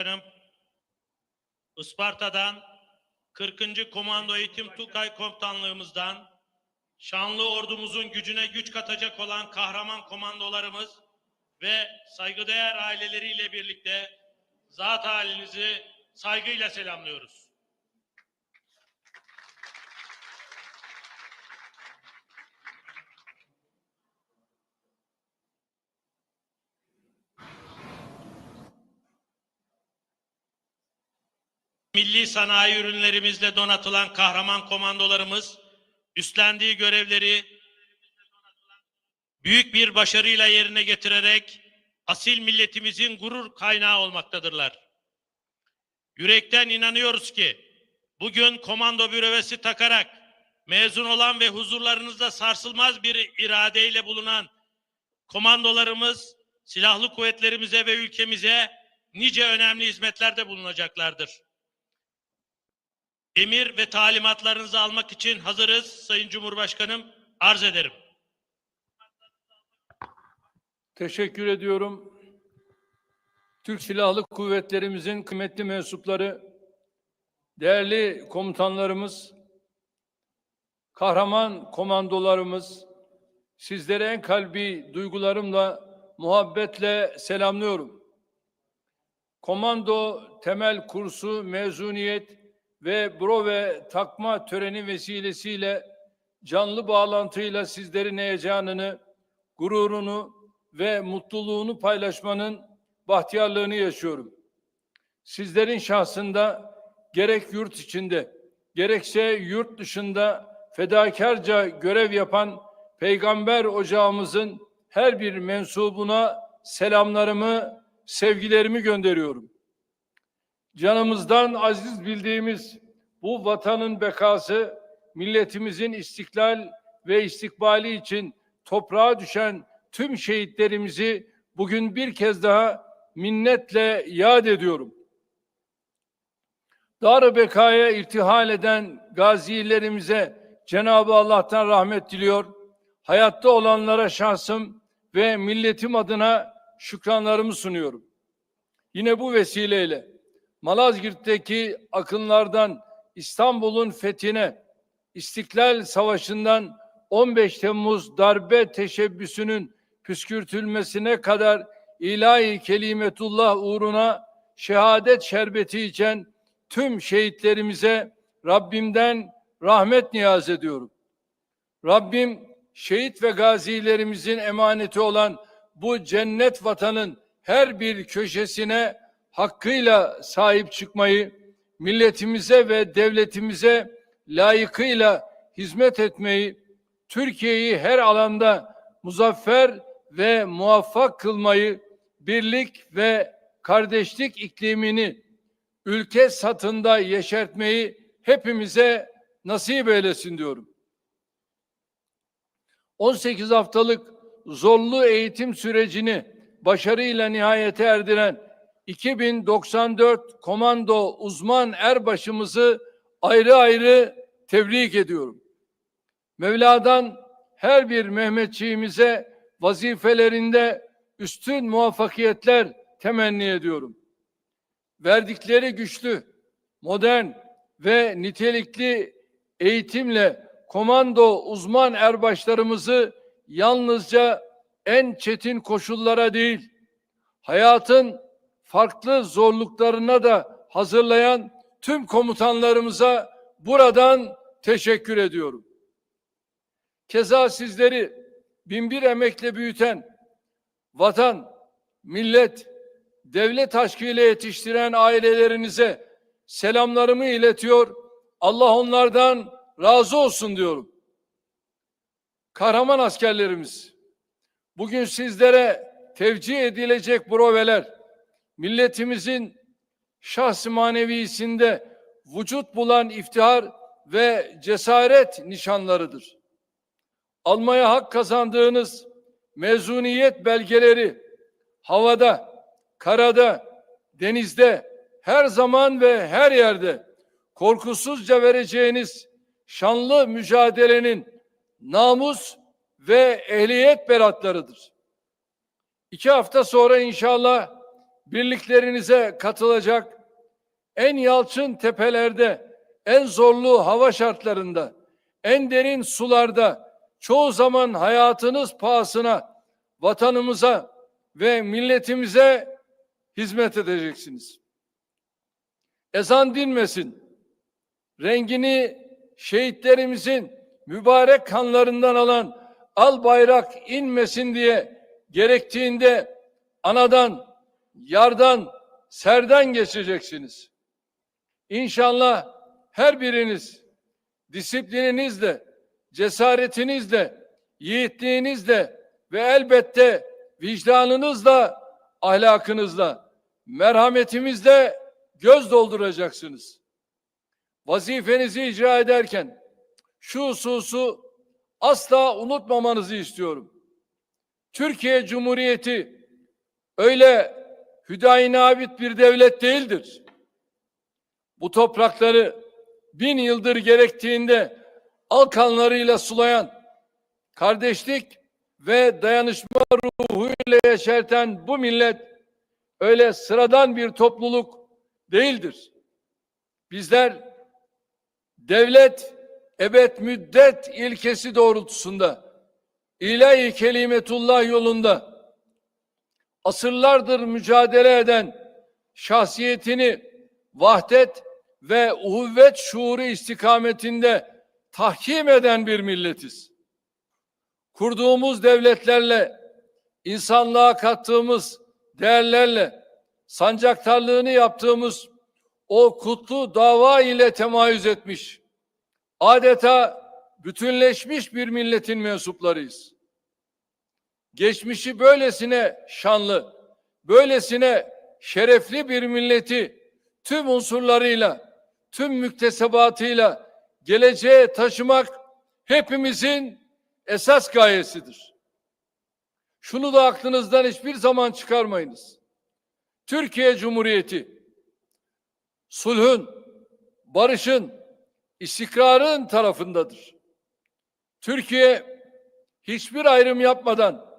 Başkanım, Isparta'dan 40. Komando Eğitim Tukay Komutanlığımızdan şanlı ordumuzun gücüne güç katacak olan kahraman komandolarımız ve saygıdeğer aileleriyle birlikte zat halinizi saygıyla selamlıyoruz. Milli sanayi ürünlerimizle donatılan kahraman komandolarımız üstlendiği görevleri büyük bir başarıyla yerine getirerek asil milletimizin gurur kaynağı olmaktadırlar. Yürekten inanıyoruz ki bugün komando bürövesi takarak mezun olan ve huzurlarınızda sarsılmaz bir iradeyle bulunan komandolarımız silahlı kuvvetlerimize ve ülkemize nice önemli hizmetlerde bulunacaklardır. Emir ve talimatlarınızı almak için hazırız Sayın Cumhurbaşkanım. Arz ederim. Teşekkür ediyorum. Türk Silahlı Kuvvetlerimizin kıymetli mensupları, değerli komutanlarımız, kahraman komandolarımız, sizlere en kalbi duygularımla, muhabbetle selamlıyorum. Komando temel kursu mezuniyet ve brove takma töreni vesilesiyle canlı bağlantıyla sizlerin heyecanını, gururunu ve mutluluğunu paylaşmanın bahtiyarlığını yaşıyorum. Sizlerin şahsında gerek yurt içinde gerekse yurt dışında fedakarca görev yapan Peygamber ocağımızın her bir mensubuna selamlarımı, sevgilerimi gönderiyorum. Canımızdan aziz bildiğimiz bu vatanın bekası, milletimizin istiklal ve istikbali için toprağa düşen tüm şehitlerimizi bugün bir kez daha minnetle yad ediyorum. Dar-ı bekaya irtihal eden gazilerimize Cenab-ı Allah'tan rahmet diliyor. Hayatta olanlara şahsım ve milletim adına şükranlarımı sunuyorum. Yine bu vesileyle Malazgirt'teki akınlardan İstanbul'un fethine, İstiklal Savaşı'ndan 15 Temmuz darbe teşebbüsünün püskürtülmesine kadar ilahi kelimetullah uğruna şehadet şerbeti içen tüm şehitlerimize Rabbimden rahmet niyaz ediyorum. Rabbim şehit ve gazilerimizin emaneti olan bu cennet vatanın her bir köşesine hakkıyla sahip çıkmayı, milletimize ve devletimize layıkıyla hizmet etmeyi, Türkiye'yi her alanda muzaffer ve muvaffak kılmayı, birlik ve kardeşlik iklimini ülke satında yeşertmeyi hepimize nasip eylesin diyorum. 18 haftalık zorlu eğitim sürecini başarıyla nihayete erdiren 2094 komando uzman erbaşımızı ayrı ayrı tebrik ediyorum. Mevla'dan her bir Mehmetçiğimize vazifelerinde üstün muvaffakiyetler temenni ediyorum. Verdikleri güçlü, modern ve nitelikli eğitimle komando uzman erbaşlarımızı yalnızca en çetin koşullara değil, hayatın farklı zorluklarına da hazırlayan tüm komutanlarımıza buradan teşekkür ediyorum. Keza sizleri binbir emekle büyüten vatan, millet, devlet aşkıyla yetiştiren ailelerinize selamlarımı iletiyor. Allah onlardan razı olsun diyorum. Kahraman askerlerimiz, bugün sizlere tevcih edilecek broveler, milletimizin şahs manevisinde vücut bulan iftihar ve cesaret nişanlarıdır. Almaya hak kazandığınız mezuniyet belgeleri havada, karada, denizde, her zaman ve her yerde korkusuzca vereceğiniz şanlı mücadelenin namus ve ehliyet beratlarıdır. İki hafta sonra inşallah birliklerinize katılacak, en yalçın tepelerde, en zorlu hava şartlarında, en derin sularda, çoğu zaman hayatınız pahasına vatanımıza ve milletimize hizmet edeceksiniz. Ezan dinmesin, rengini şehitlerimizin mübarek kanlarından alan al bayrak inmesin diye gerektiğinde anadan, yardan, serden geçeceksiniz. İnşallah her biriniz disiplininizle, cesaretinizle, yiğitliğinizle ve elbette vicdanınızla, ahlakınızla, merhametimizle göz dolduracaksınız. Vazifenizi icra ederken şu hususu asla unutmamanızı istiyorum. Türkiye Cumhuriyeti öyle hüdayinabit bir devlet değildir. Bu toprakları bin yıldır gerektiğinde al kanlarıyla sulayan, kardeşlik ve dayanışma ruhuyla yeşerten bu millet öyle sıradan bir topluluk değildir. Bizler devlet ebed müddet ilkesi doğrultusunda ilahi kelimetullah yolunda asırlardır mücadele eden şahsiyetini vahdet ve uhuvvet şuuru istikametinde tahkim eden bir milletiz. Kurduğumuz devletlerle, insanlığa kattığımız değerlerle, sancaktarlığını yaptığımız o kutlu dava ile temayüz etmiş, adeta bütünleşmiş bir milletin mensuplarıyız. Geçmişi böylesine şanlı, böylesine şerefli bir milleti tüm unsurlarıyla, tüm müktesebatıyla geleceğe taşımak hepimizin esas gayesidir. Şunu da aklınızdan hiçbir zaman çıkarmayınız. Türkiye Cumhuriyeti sulhün, barışın, istikrarın tarafındadır. Türkiye hiçbir ayrım yapmadan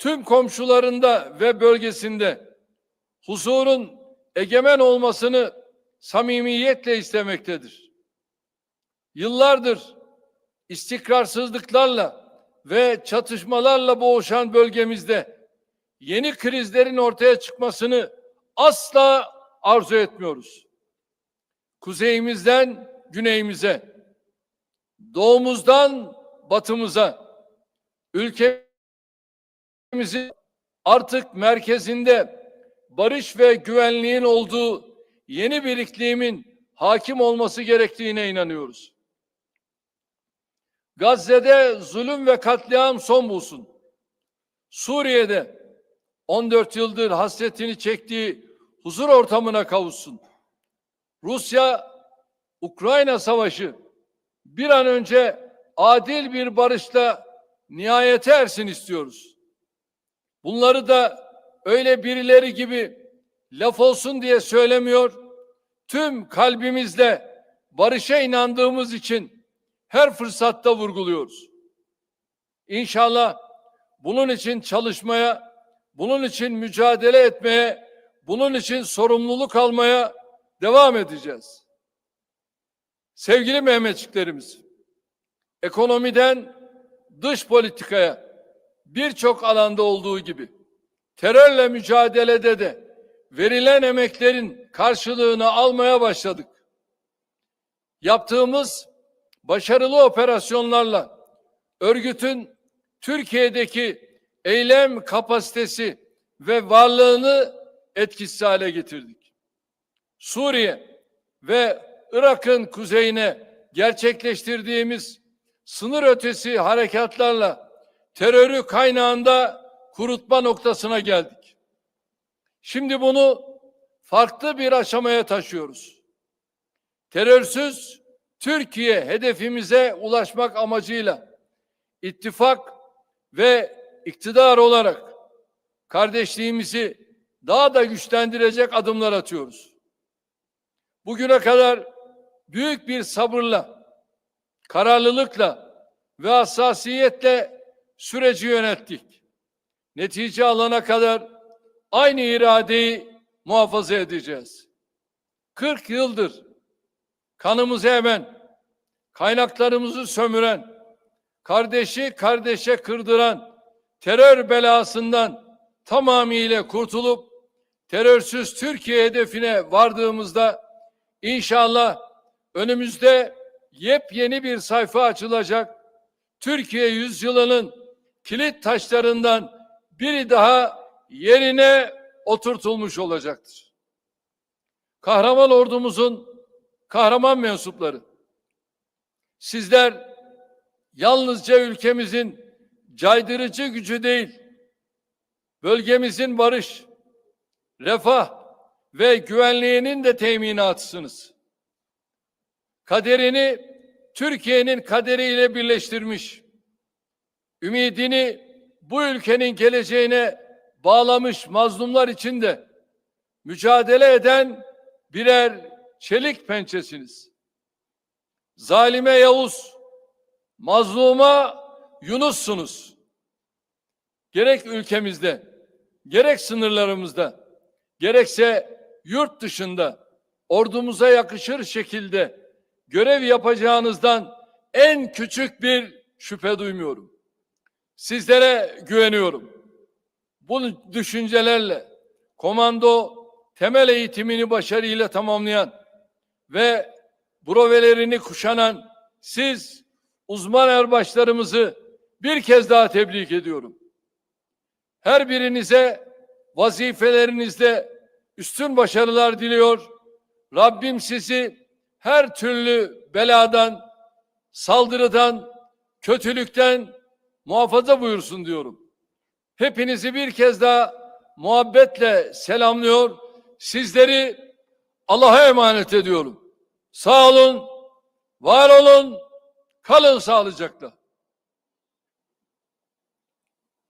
tüm komşularında ve bölgesinde huzurun egemen olmasını samimiyetle istemektedir. Yıllardır istikrarsızlıklarla ve çatışmalarla boğuşan bölgemizde yeni krizlerin ortaya çıkmasını asla arzu etmiyoruz. Kuzeyimizden güneyimize, doğumuzdan batımıza, ülkemizin artık merkezinde barış ve güvenliğin olduğu yeni bir iklimin hakim olması gerektiğine inanıyoruz. Gazze'de zulüm ve katliam son bulsun. Suriye'de 14 yıldır hasretini çektiği huzur ortamına kavuşsun. Rusya Ukrayna savaşı bir an önce adil bir barışla nihayete ersin istiyoruz. Bunları da öyle birileri gibi laf olsun diye söylemiyor. Tüm kalbimizle barışa inandığımız için her fırsatta vurguluyoruz. İnşallah bunun için çalışmaya, bunun için mücadele etmeye, bunun için sorumluluk almaya devam edeceğiz. Sevgili Mehmetçiklerimiz, ekonomiden dış politikaya birçok alanda olduğu gibi terörle mücadelede de verilen emeklerin karşılığını almaya başladık. Yaptığımız başarılı operasyonlarla örgütün Türkiye'deki eylem kapasitesi ve varlığını etkisiz hale getirdik. Suriye ve Irak'ın kuzeyine gerçekleştirdiğimiz sınır ötesi harekatlarla terörü kaynağında kurutma noktasına geldik. Şimdi bunu farklı bir aşamaya taşıyoruz. Terörsüz Türkiye hedefimize ulaşmak amacıyla ittifak ve iktidar olarak kardeşliğimizi daha da güçlendirecek adımlar atıyoruz. Bugüne kadar büyük bir sabırla, kararlılıkla ve hassasiyetle süreci yönettik. Netice alana kadar aynı iradeyi muhafaza edeceğiz. 40 yıldır kanımızı emen, kaynaklarımızı sömüren, kardeşi kardeşe kırdıran terör belasından tamamıyla kurtulup terörsüz Türkiye hedefine vardığımızda inşallah önümüzde yepyeni bir sayfa açılacak. Türkiye yüzyılının kilit taşlarından biri daha yerine oturtulmuş olacaktır. Kahraman ordumuzun kahraman mensupları. Sizler yalnızca ülkemizin caydırıcı gücü değil, bölgemizin barış, refah ve güvenliğinin de teminatısınız. Kaderini Türkiye'nin kaderiyle birleştirmiş, ümidini bu ülkenin geleceğine bağlamış mazlumlar için de mücadele eden birer çelik pençesiniz. Zalime Yavuz, mazluma Yunus'sunuz. Gerek ülkemizde, gerek sınırlarımızda, gerekse yurt dışında ordumuza yakışır şekilde görev yapacağınızdan en küçük bir şüphe duymuyorum. Sizlere güveniyorum. Bu düşüncelerle komando temel eğitimini başarıyla tamamlayan ve brovelerini kuşanan siz uzman erbaşlarımızı bir kez daha tebrik ediyorum. Her birinize vazifelerinizde üstün başarılar diliyor. Rabbim sizi her türlü beladan, saldırıdan, kötülükten muhafaza buyursun diyorum. Hepinizi bir kez daha muhabbetle selamlıyor. Sizleri Allah'a emanet ediyorum. Sağ olun, var olun, kalın sağlıcakla.